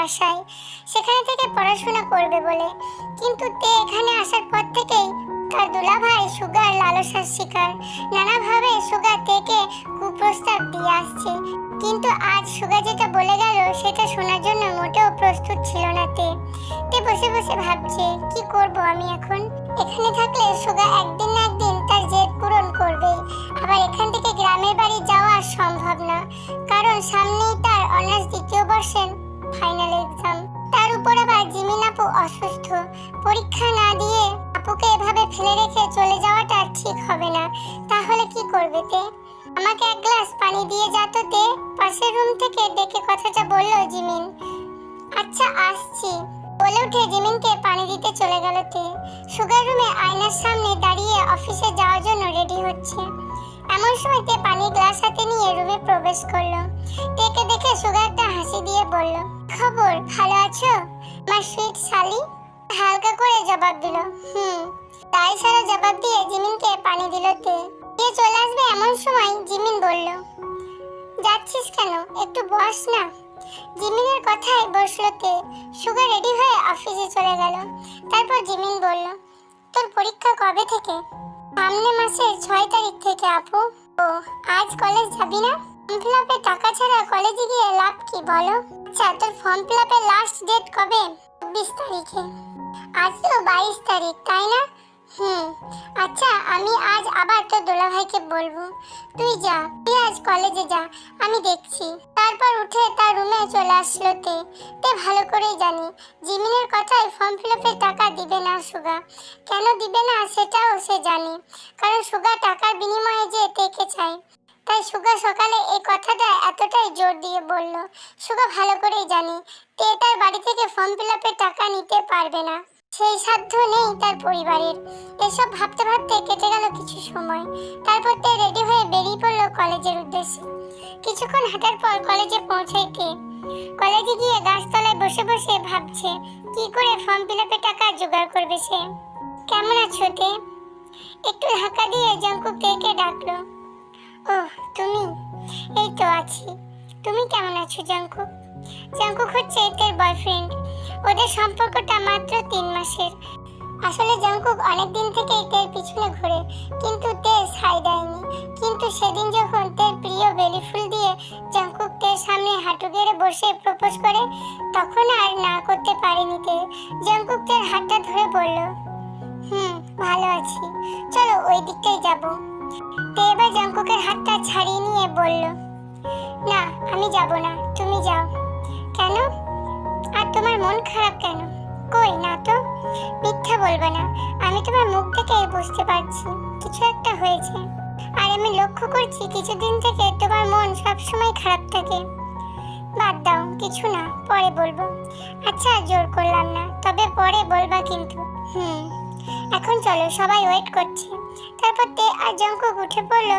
বাসায়। সেখানে থেকে পড়াশোনা করবে বলে। কিন্তু তে এখানে আসার পর থেকেই তার দুলাভাই সুগার লালসার শিকার। নানাভাবে সুগা তেকে কুপ্রস্তাব দিয়ে আসছে। কিন্তু আজ সুগা যেটা বলে গেল, সেটা শোনার জন্য মোটেও প্রস্তুত ছিল না তে। তে বসে বসে ভাবছে, কি করব আমি এখন? এখানে থাকলে সুগা একদিন না একদিন তার জেদ পূরণ করবেই। আবার এখান থেকে গ্রামের বাড়ি যাওয়া সম্ভব না। কারণ সামনেই তার অনার্স দ্বিতীয় বর্ষের ফাইনাল এক্সাম তার উপর আবার জিমিন আপু অসুস্থ। পরীক্ষা না দিয়ে আপুকে এভাবে ফেলে রেখে চলে যাওয়াটা ঠিক হবে না। তাহলে কি করবে তে? আমাকে এক গ্লাস পানি দিয়ে যা তো তে। পাশের রুম থেকে ডেকে কথাটা বলল জিমিন। আচ্ছা আসছি। বলে উঠে জিমিনকে পানি দিতে চলে গেল তে। সুগার রুমে আয়নার সামনে দাঁড়িয়ে অফিসে যাওয়ার জন্য রেডি হচ্ছে। এমন সময় তে গ্লাস হাতে নিয়ে রুমে প্রবেশ করল। তেকে দেখে সুগারটা হাসি দিয়ে বলল, খবর, ভালো আছো? আমার সুইট শালি হালকা করে জবাব দিল, হুম। তাই সারা জবাব দিয়ে জিমিনকে পানি দিল তে। দিয়ে চলে আসবে এমন সময়? জিমিন বলল, যাচ্ছিস কেন? একটু বস না? জিমিনের কথায় বসল তে। সুগার রেডি হয়ে অফিসে চলে গেল। তারপর জিমিন বলল, তোর পরীক্ষা কবে থেকে? সামনে মাসের ছয় তারিখ থেকে আপু। ও, আজ কলেজ যাবি না? ফর্ম টাকা ছাড়া কলেজে গিয়ে লাভ কি বলো? আচ্ছা তোর ফর্ম ফিল আপের লাস্ট ডেট কবে? চব্বিশ তারিখে। আজ তো বাইশ তারিখ, তাই না? হুম আচ্ছা আমি আজ আবার তোর দোলাভাইকে বলব। তুই যা, তুই আজ কলেজে যা, আমি দেখছি। তারপর উঠে তার রুমে চলে আসলো তে। তে ভালো করেই জানি, জিমিনের কথায় ফর্ম ফিল আপের টাকা দিবে না সুগা। কেন দিবে না সেটাও সে জানে, কারণ সুগা টাকার বিনিময়ে যে তেকে চায়। তাই সুগা সকালে এই কথাটা এতটাই জোর দিয়ে বলল, সুগা ভালো করেই জানে, তে তার বাড়ি থেকে ফর্ম ফিল আপের টাকা নিতে পারবে না। সেই সাধ্য নেই তার পরিবারের। এসব ভাবতে ভাবতে কেটে গেল কিছু সময়। তারপর তে রেডি হয়ে বেরিয়ে পড়ল কলেজের উদ্দেশ্যে। কিছুক্ষণ হাঁটার পর কলেজে পৌঁছায় তে কলেজে গিয়ে গাছতলায় বসে বসে ভাবছে, কি করে ফর্ম ফিল টাকা জোগাড় করবে সে? কেমন আছো তে? একটু ধাক্কা দিয়ে জঙ্কুক তেকে ডাকলো ও তুমি? এই তো আছি। তুমি কেমন আছো জঙ্কু জাঙ্কুক হচ্ছে এদের বয়ফ্রেন্ড ওদের সম্পর্কটা মাত্র তিন মাসের। আসলে জাঙ্কুক অনেক দিন থেকে তের পিছনে ঘুরে, কিন্তু তে ছাই দেয়নি। কিন্তু সেদিন যখন তের প্রিয় বেলি ফুল দিয়ে জাঙ্কুক তের সামনে হাঁটু গেড়ে বসে প্রপোজ করে, তখন আর না করতে পারেনি তে। জাঙ্কুক তের হাতটা ধরে বলল, হুম, ভালো আছি। চলো ওই দিকটাই যাব। তে এবার জাঙ্কুকের হাতটা ছাড়িয়ে নিয়ে বলল, না, আমি যাব না, তুমি যাও। কেন? আর তোমার মন খারাপ কেন? কই, না তো? মিথ্যা বলবে না। আমি তোমার মুখ থেকে বুঝতে পারছি। কিছু একটা হয়েছে। আর আমি লক্ষ্য করছি কিছুদিন থেকে তোমার মন সবসময় খারাপ থাকে। বাদ দাও, কিছু না, পরে বলব। আচ্ছা জোর করলাম না, তবে পরে বলবা কিন্তু। হুম, এখন চলো, সবাই ওয়েট করছে। তারপর তে আর জঙ্কুক উঠে পড়ল।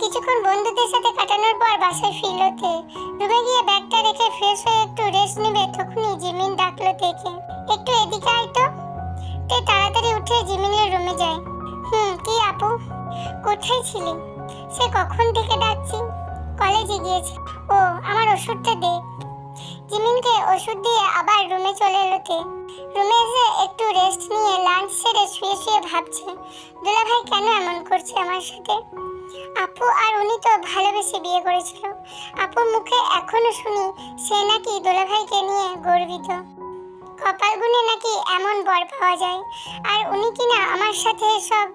কিছুক্ষণ বন্ধুদের সাথে কাটানোর পর বাসায় ফিরল তে। রুমে গিয়ে ব্যাগটা রেখে ফ্রেশ হয়ে একটু রেস্ট নেবে তখনই জিমিন ডাকলো তেকে একটু এদিকে আয় তো। তে তাড়াতাড়ি উঠে জিমিনের রুমে যায়। হুম, কি আপু? কোথায় ছিলি? সে কখন থেকে ডাকছি? কলেজে গিয়েছে। ও, আমার ওষুধটা দে। জিমিনকে ওষুধ দিয়ে আবার রুমে চলে এলো তে রুমে এসে একটু রেস্ট নিয়ে লাঞ্চ সেরে শুয়ে শুয়ে ভাবছে, দুলাভাই কেন এমন করছে আমার সাথে? আপু আর উনি তো ভালোবেসে বিয়ে করেছিল। আপুর মুখে এখনও শুনি সে নাকি দুলাভাইকে নিয়ে গর্বিত। কপাল গুনে নাকি এমন বর পাওয়া যায়। আর উনি কিনা আমার সাথে সব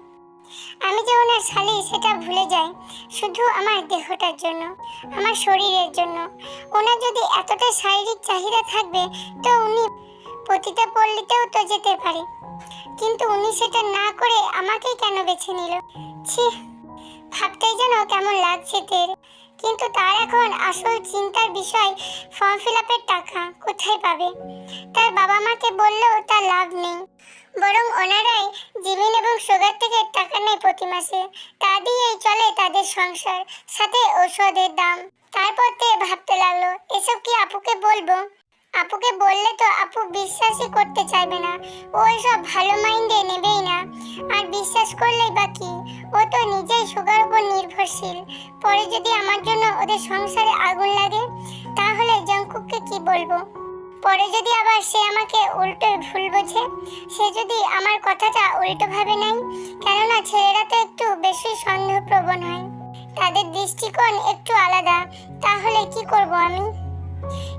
আমি যে ওনার শালি, সেটা ভুলে যাই। শুধু আমার দেহটার জন্য, আমার শরীরের জন্য। ওনার যদি এতটা শারীরিক চাহিদা থাকবে, তো উনি পতিতা পল্লীতেও তো যেতে পারে। কিন্তু উনি সেটা না করে আমাকেই কেন বেছে নিল? ছি, ভাবতেই যেন কেমন লাগছে তের। কিন্তু তার এখন আসল চিন্তার বিষয় ফর্ম ফিল টাকা। কোথায় পাবে? তার বাবা মাকে বললেও তার লাভ নেই। বরং ওনারাই জিমিন এবং সুগার থেকে টাকা নেয় প্রতি মাসে। তা দিয়েই চলে তাদের সংসার, সাথে ওষুধের দাম। তারপর তে ভাবতে লাগল, এসব কি আপুকে বলব? আপুকে বললে তো আপু বিশ্বাসই করতে চাইবে না। ও এসব ভালো মাইন্ডে নেবেই না। আর বিশ্বাস করলেই বা কি? ও তো নিজেই সুগার উপর নির্ভরশীল। পরে যদি আমার জন্য ওদের সংসারে আগুন লাগে, তাহলে জঙ্কুককে কি বলব? পরে যদি আবার সে আমাকে উল্টো ভুল বোঝে, সে যদি আমার কথাটা উল্টোভাবে নেয়, কেননা ছেলেরা তো একটু বেশি সন্দেহপ্রবণ হয়। তাদের দৃষ্টিকোণ একটু আলাদা, তাহলে কি করব আমি?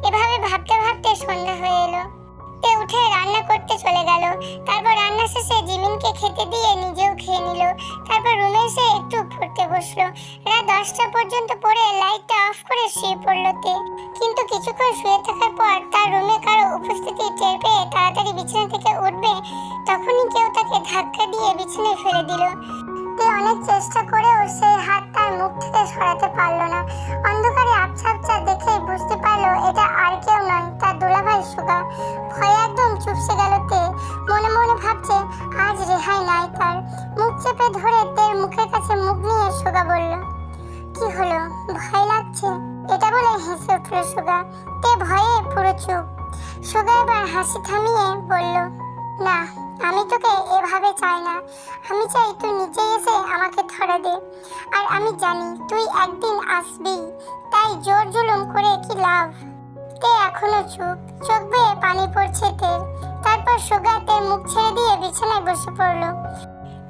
এভাবে ভাবতে ভাবতে সন্ধ্যা হয়ে এলো। তে উঠে রান্না করতে চলে গেল। তারপর রান্না শেষে জিমিনকে খেতে দিয়ে নিজেও খেয়ে নিল। তারপর রুমে এসে একটু পড়তে বসল। রাত দশটা পর্যন্ত পড়ে লাইটটা অফ করে শুয়ে পড়ল তে। কিন্তু কিছুক্ষণ শুয়ে থাকার পর তার রুমে কারও উপস্থিতি টের পেয়ে তাড়াতাড়ি বিছানা থেকে উঠবে, তখনই কেউ তাকে ধাক্কা দিয়ে বিছানায় ফেলে দিল। তে অনেক চেষ্টা করেও সেই হাত তার মুখ থেকে সরাতে পারল না। অন্ধকারে আবছা আবছা দেখেই বুঝতে পারল এটা আর কেউ নয়, তার দুলাভাই সুগা। ভয়ে একদম চুপসে গেল তে। মনে মনে ভাবছে, আজ রেহাই নাই তার। মুখ চেপে ধরে তের মুখের কাছে মুখ নিয়ে সুগা বলল, কি হলো? ভয় লাগছে? এটা বলে হেসে উঠল সুগা। তে ভয়ে পুরো চুপ। সুগা এবার হাসি থামিয়ে বলল, না আমি তোকে এভাবে চাই না। আমি চাই তুই নিজে এসে আমাকে ধরে দে। আর আমি জানি তুই একদিন আসবি। তাই জোর জুলুম করে কি লাভ? তে এখনও চুপ। চোখ বেয়ে পানি পড়ছে তের তারপর সুগা তের মুখ ছেড়ে দিয়ে বিছানায় বসে পড়ল।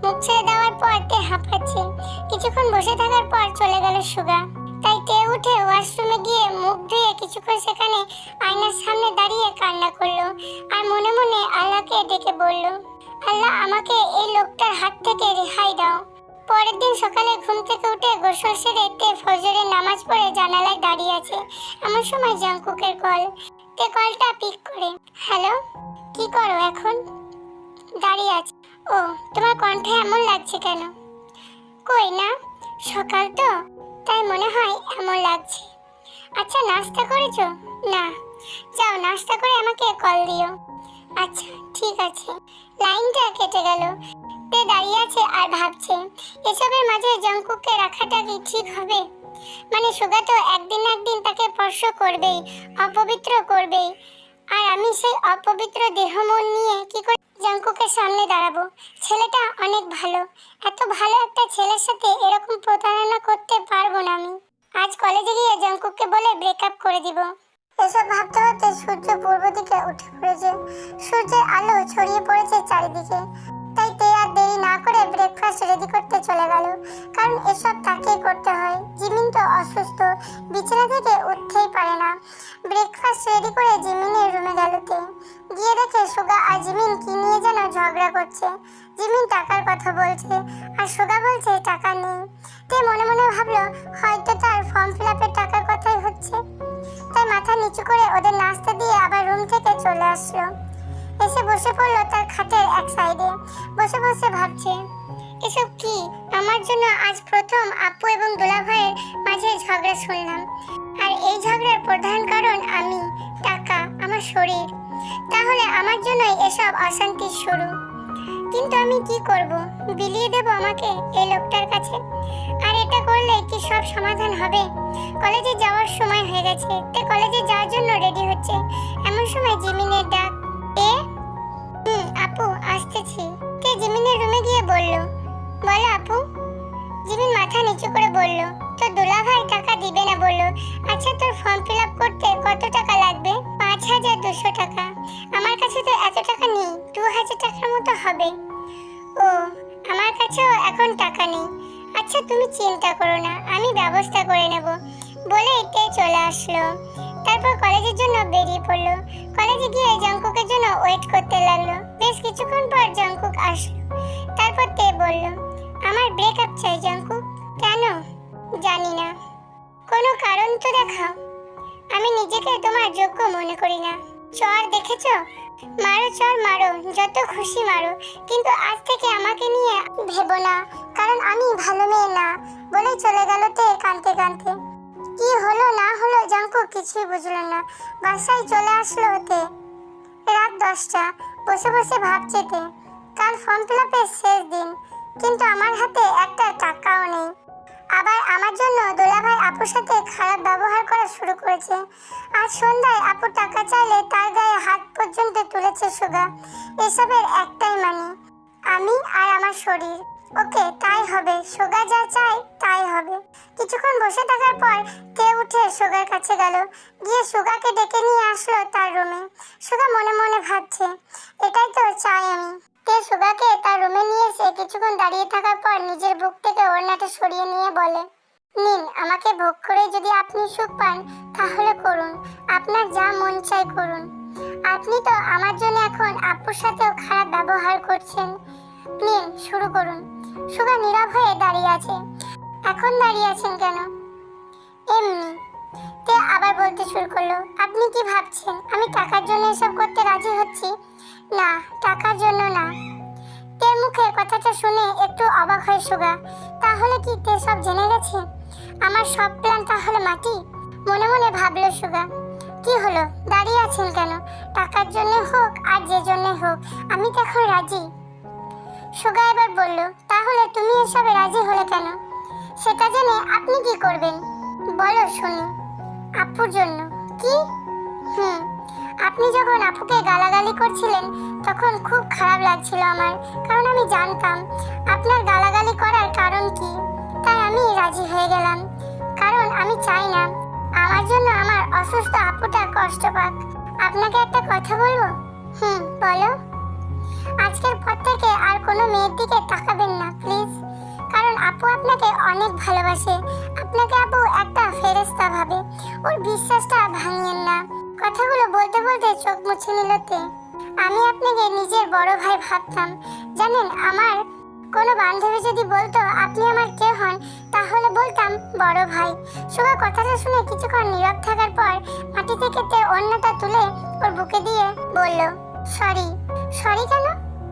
মুখ ছেড়ে দেওয়ার পর তে হাঁপাচ্ছে। কিছুক্ষণ বসে থাকার পর চলে গেল সুগা তাই তে উঠে ওয়াশরুমে গিয়ে মুখ ধুয়ে কিছুক্ষণ সেখানে আয়নার সামনে দাঁড়িয়ে কান্না করল আর মনে মনে আল্লাহকে ডেকে বলল, আল্লাহ, আমাকে এই লোকটার হাত থেকে রেহাই দাও। পরের দিন সকালে ঘুম থেকে উঠে গোসল সেরে তে ফজরের নামাজ পড়ে জানালায় দাঁড়িয়ে আছে। এমন সময় জাঙ্কুকের কল, তে কলটা পিক করে, হ্যালো, কি করো এখন? দাঁড়িয়ে আছে। ও, তোমার কণ্ঠে এমন লাগছে কেন? কই না, সকাল তো। তাই মনে হয় এমন লাগছে। আচ্ছা নাস্তা করেছ? না। যাও, নাস্তা করে আমাকে কল দিও। আচ্ছা ঠিক আছে। লাইনটা কেটে গেল। তে দাঁড়িয়ে আছে আর ভাবছে, এসবের মাঝে জঙ্কুককে রাখাটা কি ঠিক হবে? মানে সুগা তো একদিন একদিন তাকে স্পর্শ করবেই, অপবিত্র করবেই। আর আমি সেই অপবিত্র দেহ মন নিয়ে কি করে জঙ্কুকের সামনে দাঁড়াবো? ছেলেটা অনেক ভালো। এত ভালো একটা ছেলের সাথে এরকম প্রতারণা করতে পারব না আমি। আজ কলেজে গিয়ে জঙ্কুককে বলে ব্রেকআপ করে দিব। এসব ভাবতে ভাবতে সূর্য পূর্ব দিকে উঠে পড়েছে। সূর্যের আলো ছড়িয়ে পড়েছে চারিদিকে। না করে ব্রেকফাস্ট রেডি করতে চলে গেল। কারণ এসব তাকেই করতে হয়। জিমিন তো অসুস্থ। বিছানা থেকে উঠতেই পারে না। ব্রেকফাস্ট রেডি করে জিমিনের রুমে গেল তে। গিয়ে দেখে সুগা আর জিমিন কি নিয়ে যেন ঝগড়া করছে। জিমিন টাকার কথা বলছে আর সুগা বলছে, টাকা নেই। তে মনে মনে ভাবলো, হয়তো তার ফর্ম ফিল আপের টাকার কথাই হচ্ছে। তাই মাথা নিচু করে ওদের নাস্তা দিয়ে আবার রুম থেকে চলে আসলো। এসে বসে পড়ল তার খাটের এক সাইডে। বসে বসে ভাবছে, এসব কি? আমার জন্য আজ প্রথম আপু এবং দুলাভাইয়ের মাঝে ঝগড়া শুনলাম। আর এই ঝগড়ার প্রধান কারণ আমি, টাকা, আমার শরীর। তাহলে আমার জন্যই এসব অশান্তির শুরু। কিন্তু আমি কি করব? বিলিয়ে দেব আমাকে এই লোকটার কাছে? আর এটা করলে কি সব সমাধান হবে? কলেজে যাওয়ার সময় হয়ে গেছে। তে কলেজে যাওয়ার জন্য রেডি হচ্ছে। এমন সময় জিমিনের ডাক এ আপু, আসতেছি। তে জিমিনের রুমে গিয়ে বলল? বলো আপু। জিমিন মাথা নিচু করে বলল তো দুলাভাই টাকা দিবে না? বলল আচ্ছা তোর ফর্ম ফিল আপ করতে কত টাকা লাগবে? পাঁচ হাজার দুশো টাকা। আমার কাছে তো এত টাকা নেই, দু হাজার টাকার মতো হবে। ও, আমার কাছেও এখন টাকা নেই। আচ্ছা তুমি চিন্তা করো না, আমি ব্যবস্থা করে নেব। বলে তে চলে আসলো। তারপর কলেজের জন্য বেরিয়ে পড়ল। কলেজে গিয়ে জঙ্কুকের জন্য ওয়েট করতে লাগল। বেশ কিছুক্ষণ পর জঙ্কুক আসলো। তারপর তে বলল, আমার ব্রেকআপ চাই জঙ্কুক। কেন? জানি না। কোনো কারণ তো দেখাও। আমি নিজেকে তোমার যোগ্য মনে করি না। চর দেখেছ? মারো, চর মারো, যত খুশি মারো। কিন্তু আজ থেকে আমাকে নিয়ে ভেবো না, কারণ আমি ভালো মেয়ে না। বলে চলে গেল তে কানতে কানতে কি হলো, না হলো, জাঙ্কু কিছুই বুঝলো না। বাসায় চলে আসলো তে রাত দশটা, বসে বসে ভাবছে তে। কাল ফর্ম ফিল আপের শেষ দিন, কিন্তু আমার হাতে একটা টাকাও নেই। আবার আমার জন্য দোলাভাই আপুর সাথে খারাপ ব্যবহার করা শুরু করেছে। আজ সন্ধ্যায় আপু টাকা চাইলে তার গায়ে হাত পর্যন্ত তুলেছে সুগা। এসবের একটাই মানে আমি আর আমার শরীর। ওকে, তাই হবে। সোগা যা চায়, তাই হবে। কিছুক্ষণ বসে থাকার পর কে উঠে সোগার কাছে গেল? গিয়ে সুগাকে ডেকে নিয়ে আসলো তার রুমে। সুগা মনে মনে ভাবছে, এটাই তো চাই আমি। কে সুগাকে তার রুমে নিয়ে এসে কিছুক্ষণ দাঁড়িয়ে থাকার পর নিজের বুক থেকে ওড়নাটা সরিয়ে নিয়ে বলে, নিন, আমাকে ভোগ করে যদি আপনি সুখ পান, তাহলে করুন। আপনার যা মন চাই করুন। আপনি তো আমার জন্য এখন আপুর সাথেও খারাপ ব্যবহার করছেন। নিন, শুরু করুন। সুগা নীরব হয়ে দাঁড়িয়ে আছে। এখন দাঁড়িয়ে আছেন কেন? এমনি। তে আবার বলতে শুরু করল, আপনি কি ভাবছেন? আমি টাকার জন্য এসব করতে রাজি হচ্ছি? না, টাকার জন্য না। তের মুখে কথাটা শুনে একটু অবাক হয় সুগা। তাহলে কি তে সব জেনে গেছে? আমার সব প্ল্যান তাহলে মাটি? মনে মনে ভাবলো সুগা। কি হলো? দাঁড়িয়ে আছেন কেন? টাকার জন্য হোক আর যে জন্য হোক, আমি তো এখন রাজি। সুগা এবার বলল, তাহলে তুমি এসবে রাজি হলে কেন? সেটা জেনে আপনি কি করবেন? বলো শুনি। আপুর জন্য। কি? হুম। আপনি যখন আপুকে গালাগালি করছিলেন, তখন খুব খারাপ লাগছিল আমার, কারণ আমি জানতাম আপনার গালাগালি করার কারণ কি। তাই আমি রাজি হয়ে গেলাম। কারণ আমি চাই না। আমার জন্য আমার অসুস্থ আপুটা কষ্ট পাক। আপনাকে একটা কথা বলব? হুম, বলো। আজকের পর থেকে আর কোনো মেয়ের দিকে তাকাবেন না প্লিজ কারণ আপু আপনাকে অনেক ভালোবাসে। আপনাকে আপু একটা ফেরেস্তা ভাবে। ওর বিশ্বাসটা ভাঙিয়েন না। কথাগুলো বলতে বলতে চোখ মুছে নিলতে আমি আপনাকে নিজের বড় ভাই ভাবতাম। জানেন, আমার কোনো বান্ধবী যদি বলতো আপনি আমার কে হন, তাহলে বলতাম বড় ভাই। সুগা কথাটা শুনে কিছুক্ষণ নীরব থাকার পর মাটি থেকে তে অন্যটা তুলে ওর বুকে দিয়ে বলল, সরি। সরি কেন?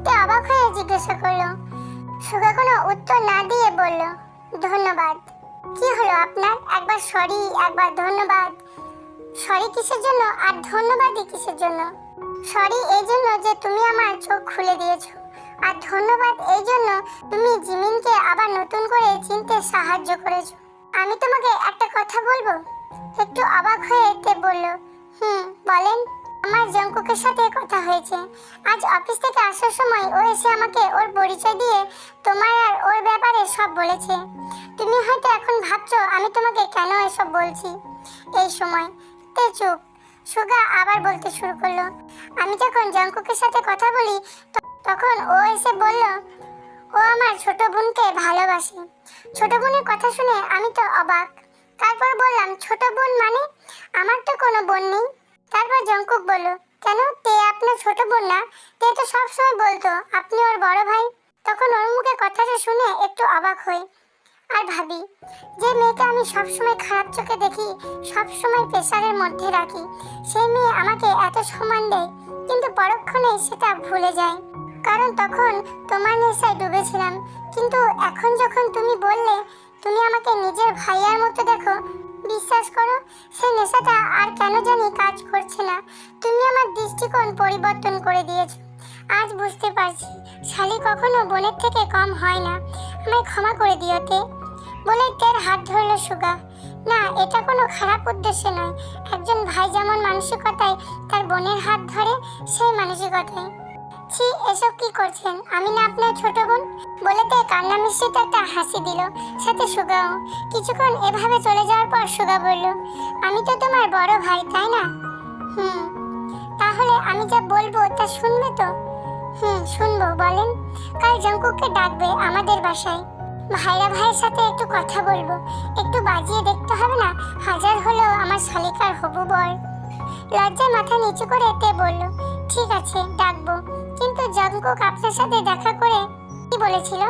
তে অবাক হয়ে জিজ্ঞাসা করল। সুগা কোনো উত্তর না দিয়ে বলল, ধন্যবাদ। কি হলো আপনার? একবার সরি, একবার ধন্যবাদ। সরি কিসের জন্য আর ধন্যবাদই কিসের জন্য? সরি এই জন্য যে তুমি আমার চোখ খুলে দিয়েছ, আর ধন্যবাদ এই জন্য তুমি জিমিনকে আবার নতুন করে চিনতে সাহায্য করেছ। আমি তোমাকে একটা কথা বলব? একটু অবাক হয়ে তে বলল, হুম, বলেন। আমার জঙ্কুকের সাথে কথা হয়েছে। আজ অফিস থেকে আসার সময় ও এসে আমাকে ওর পরিচয় দিয়ে তোমার আর ওর ব্যাপারে সব বলেছে। তুমি হয়তো এখন ভাবছ, আমি তোমাকে কেন এসব বলছি? এই সময়। তে চুপ। সুগা আবার বলতে শুরু করল। আমি যখন জঙ্কুকের সাথে কথা বলি তখন ও এসে বলল, ও আমার ছোট বোনকে ভালোবাসে। ছোট বোনের কথা শুনে আমি তো অবাক। তারপর বললাম, ছোট বোন মানে? আমার তো কোনো বোন নেই। তারপর জঙ্কুক বলল, কেন? তে আপনার ছোট বোন না? তে তো সবসময় বলতো, আপনি ওর বড় ভাই? তখন ওর মুখে কথাটা শুনে একটু অবাক হই আর ভাবি, যে মেয়েকে আমি সবসময় খারাপ চোখে দেখি, সবসময় প্রেশারের মধ্যে রাখি সেই মেয়ে আমাকে এত সম্মান দেয়, কিন্তু পরক্ষণে সেটা ভুলে যায়। কারণ তখন তোমার নেশায় ডুবেছিলাম, কিন্তু এখন যখন তুমি বললে তুমি আমাকে নিজের ভাইয়ার মতো দেখো। বিশ্বাস করো সেই নেশাটা আর কেন জানি কাজ করছে না। তুমি আমার দৃষ্টিকোণ পরিবর্তন করে দিয়েছ। আজ বুঝতে পারছি, শালি কখনো বোনের থেকে কম হয় না। আমায় ক্ষমা করে দিও তে। বলে তের হাত ধরলো সুগা। না, এটা কোনো খারাপ উদ্দেশ্যে নয়। একজন ভাই যেমন মানসিকতায় তার বোনের হাত ধরে, সেই মানসিকতায়। ছি, এসব কি করছেন? আমি না আপনার ছোট বোন? বলে তে কান্না মিশ্রিত একটা হাসি দিল। সাথে সুগাও, কিছুক্ষণ এভাবে চলে যাওয়ার পর সুগা বলল, আমি তো তোমার বড় ভাই, তাই না? হুম, তাহলে আমি যা বলব তা শুনবে তো? হুম, শুনব, বলেন। কাল জঙ্কুককে ডাকবে আমাদের বাসায়। ভাইরা ভাইয়ের সাথে একটু কথা বলব। একটু বাজিয়ে দেখতে হবে না? হাজার হলো আমার শালিকার হবু বর। লজ্জায় মাথা নিচু করে তে বলল, ঠিক আছে, ডাকবো। কিন্তু জঙ্কুক আপনার সাথে দেখা করে কি বলেছিল?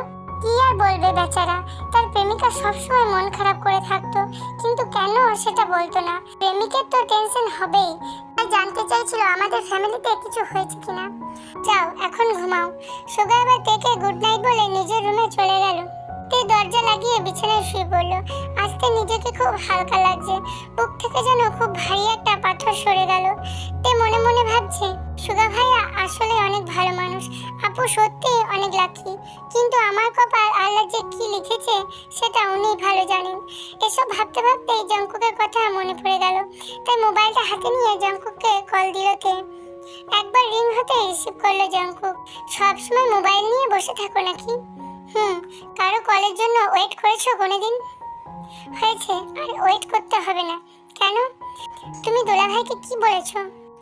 কি আর বলবে বেচারা? তার প্রেমিকা সবসময় মন খারাপ করে থাকতো, কিন্তু কেন সেটা বলতো না? প্রেমিকের তো টেনশন হবেই। তাই জানতে চাইছিল আমাদের ফ্যামিলিতে কিছু হয়েছে কিনা? যাও, এখন ঘুমাও। সুগার বা তেকে গুড নাইট বলে নিজের রুমে চলে গেল। তে দরজা লাগিয়ে বিছানায় শুয়ে পড়ল। আজকে নিজেকে খুব হালকা লাগছে। বুক থেকে যেন খুব ভারী একটা পাথর সরে গেল। তে মনে মনে ভাবছে সুগা ভাইয়া, আসলে অনেক ভালো মানুষ। আপু সত্যি অনেক লাকি কিন্তু আমার কপাল আল্লাহ যে কি লিখেছে, সেটা উনি ভালো জানেন। এসব ভাবতে ভাবতে জঙ্কুকের কথা মনে পড়ে গেল। তাই মোবাইলটা হাতে নিয়ে জঙ্কুককে কল দিল তে একবার রিং হতে রিসিভ করল জঙ্কুক। সবসময় মোবাইল নিয়ে বসে থাকো নাকি? হুম, কারও কলের জন্য ওয়েট করেছ কোনোদিন? হয়েছে, আর ওয়েট করতে হবে না। কেন? তুমি দোলা ভাইকে কি বলেছ?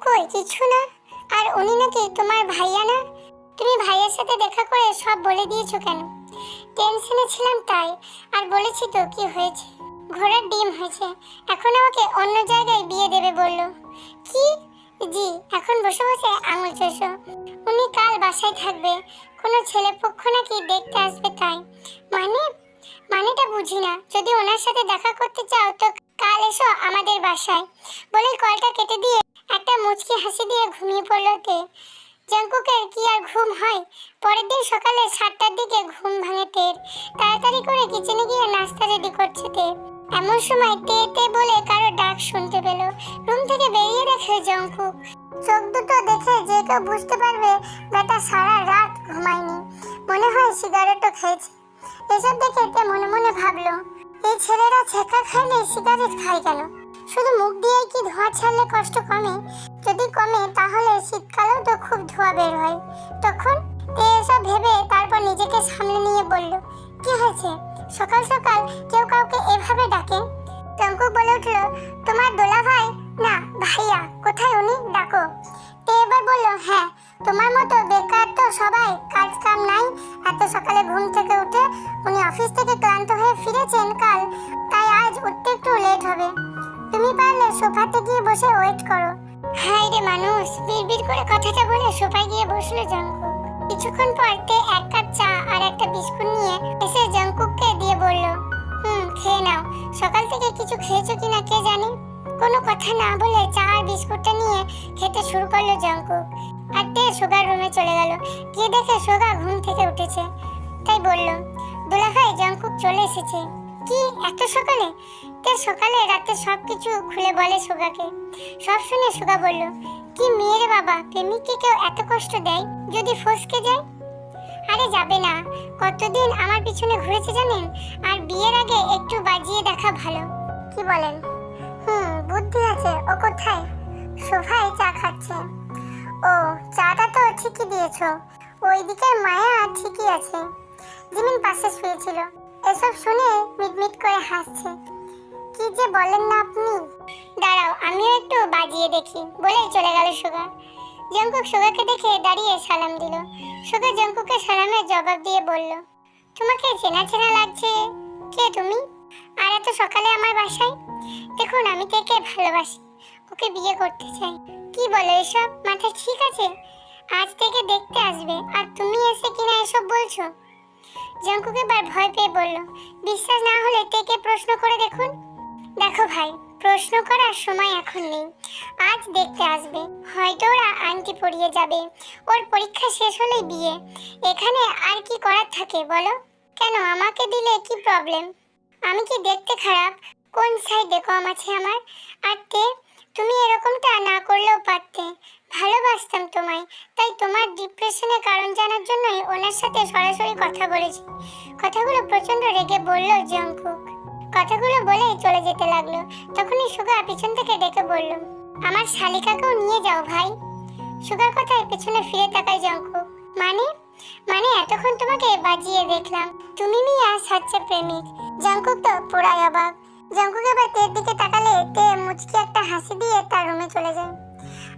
কই, কিছু না। আর উনি নাকি তোমার ভাইয়া না? তুমি ভাইয়ের সাথে দেখা করে সব বলে দিয়েছ কেন? টেনশনে ছিলাম তাই, আর বলেছি তো কি হয়েছে? ঘোড়ার ডিম হয়েছে, এখন আমাকে অন্য জায়গায় বিয়ে দেবে বলল। কি? জি, এখন বসে বসে আঙুল চষো। উনি কাল বাসায় থাকবে, কোনো ছেলে পক্ষ নাকি দেখতে আসবে তাই। মানে? মানেটা বুঝি না। যদি ওনার সাথে দেখা করতে চাও তো কাল এসো আমাদের বাসায়। বলে কলটা কেটে দিয়ে একটা মুচকি হাসি দিয়ে ঘুমিয়ে পড়ল তে জাঙ্কুকের কি আর ঘুম হয়? পরের দিন সকালে সাতটার দিকে ঘুম ভাঙে তের। তাড়াতাড়ি করে কিচেনে গিয়ে নাস্তা রেডি করছে তে এমন সময় তে তে বলে কারও ডাক শুনতে পেল। রুম থেকে বেরিয়ে দেখে জঙ্কুক। চোখ দুটো দেখে যে কেউ বুঝতে পারবে, বেটা সারা রাত ঘুমায়নি। মনে হয় সিগারেটও খেয়েছে। এসব দেখে তে মনে মনে ভাবলো, এই ছেলেরা ছেঁকা খাইলে সিগারেট খায় কেন? শুধু মুখ দিয়েই কি ধোঁয়া ছাড়লে কষ্ট কমে? যদি কমে, তাহলে শীতকালেও তো খুব ধোঁয়া বের হয়। তখন এসব ভেবে তারপর নিজেকে সামনে নিয়ে বলল, কি হয়েছে? সকাল সকাল কেউ কাউকে এভাবে ডাকে? টঙ্কুক বলে উঠল, তোমার দোলা ভাই না, ভাইয়া। কোথায় উনি? ডাকো। তে এবার বলল হ্যাঁ তোমার মতো বেকার তো সবাই, কাজ কাম নাই। এত সকালে ঘুম থেকে উঠে উনি অফিস থেকে ক্লান্ত হয়ে ফিরেছেন কাল। তাই আজ উঠতে একটু লেট হবে। তুমি পারলে সোফাতে গিয়ে বসে ওয়েট করো। হাই রে মানুষ, বিড়বিড় করে কথাটা বলে সোফায় গিয়ে বসল জঙ্কুক। কিছুক্ষণ পর তে এক কাপ চা আর একটা বিস্কুট নিয়ে এসে জঙ্কুককে দিয়ে বলল, হুম, খেয়ে নাও। সকাল থেকে কিছু খেয়েছো কিনা কে জানে? কোনো কথা না বলে চা আর বিস্কুটটা নিয়ে খেতে শুরু করল জঙ্কুক। আর তে সোগার রুমে চলে গেল। গিয়ে দেখে সোগা ঘুম থেকে উঠেছে। তাই বলল দোলা ভাই জঙ্কুক চলে এসেছে। কি, এত সকালে? তে সকালে রাতে সব কিছু খুলে বলে সুগাকে। সব শুনে সুগা বলল, কি মেয়ের বাবা, প্রেমিককে কেউ এত কষ্ট দেয় যদি ফসকে যায়? আরে যাবে না, কতদিন আমার পিছনে ঘুরেছে জানেন? আর বিয়ের আগে একটু বাজিয়ে দেখা ভালো। কি বলেন? হুম, বুদ্ধি আছে, ও কোথায়? সোফায় চা খাচ্ছে। ও, চাটা তো ঠিকই দিয়েছ। ওই দিকের মায়া ঠিকই আছে। জিমিন পাশে শুয়েছিল এসব শুনে মিটমিট করে হাসছে। কি যে বলেন না আপনি? দাঁড়াও, আমিও একটু বাজিয়ে দেখি। বলেই চলে গেল সুগা। জঙ্কুক সুগাকে দেখে দাঁড়িয়ে সালাম দিল। সুগা জঙ্কুকে সালামের জবাব দিয়ে বলল, তোমাকে চেনা চেনা লাগছে। কে তুমি? আর এত সকালে আমার বাসায়? দেখুন, আমি তেকে ভালোবাসি। ওকে বিয়ে করতে চাই। কি বলো এসব? মাথা ঠিক আছে? আজ থেকে দেখতে আসবে। আর তুমি এসে কিনা এসব বলছো? জঙ্কুক এবার ভয় পেয়ে বলল, বিশ্বাস না হলে তেকে প্রশ্ন করে দেখুন। দেখো ভাই, প্রশ্ন করার সময় এখন নেই। আজ দেখতে আসবে। হয়তো ওরা আংটি পরিয়ে যাবে। ওর পরীক্ষা শেষ হলেই বিয়ে। এখানে আর কি করার থাকে বলো? কেন আমাকে দিলে কি প্রবলেম আমি কি দেখতে খারাপ? কোন সাইডে কম আছে আমার? আর তে, তুমি এরকমটা না করলেও পারতে। ভালোবাসতাম তোমায়। তাই তোমার ডিপ্রেশনের কারণ জানার জন্যই ওনার সাথে সরাসরি কথা বলেছি। কথাগুলো প্রচণ্ড রেগে বলল জঙ্কুক কথাগুলো বলে চলে যেতে লাগল। তখনই সুগা পিছন থেকে ডেকে বলল, আমার শালিকাকেও নিয়ে যাও ভাই। সুগার কথায় পেছনে ফিরে তাকায় জঙ্কুক মানে? মানে এতক্ষণ তোমাকে বাজিয়ে দেখলাম। তুমি মিয়া সাচ্চা প্রেমিক। জঙ্কুক তো পুরাই অবাক। জঙ্কুক এবার তের দিকে তাকালে তে মুচকি একটা হাসি দিয়ে তার রুমে চলে যায়।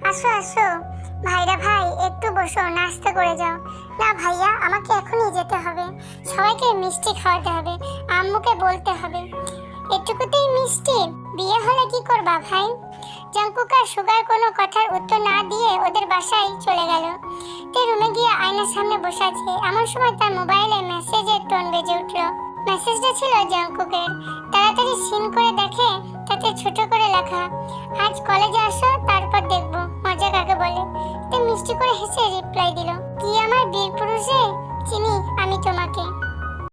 আসো আসো। ভাইরা ভাই, একটু বসো, নাস্তা করে যাও। না ভাইয়া, আমাকে এখনই যেতে হবে। সবাইকে মিষ্টি খাওয়াতে হবে, আম্মুকে বলতে হবে। এটুকুতেই মিষ্টি? বিয়ে হলে কি করবা ভাই? জাঙ্কুক সুগার কোনো কথার উত্তর না দিয়ে ওদের বাসায় চলে গেল। তে রুমে গিয়ে আয়নার সামনে বসে আছে। এমন সময় তার মোবাইলে মেসেজের টোন বেজে উঠল। মেসেজটা ছিল জাঙ্কুকের। তাড়াতাড়ি সিন করে দেখে তাতে ছোট করে লেখা, আজ কলেজে আসো, তারপর দেখব। মজা কাকে বলে? তে মিষ্টি করে হেসে রিপ্লাই দিল, কি আমার বীর পুরুষে চিনি আমি তোমাকে।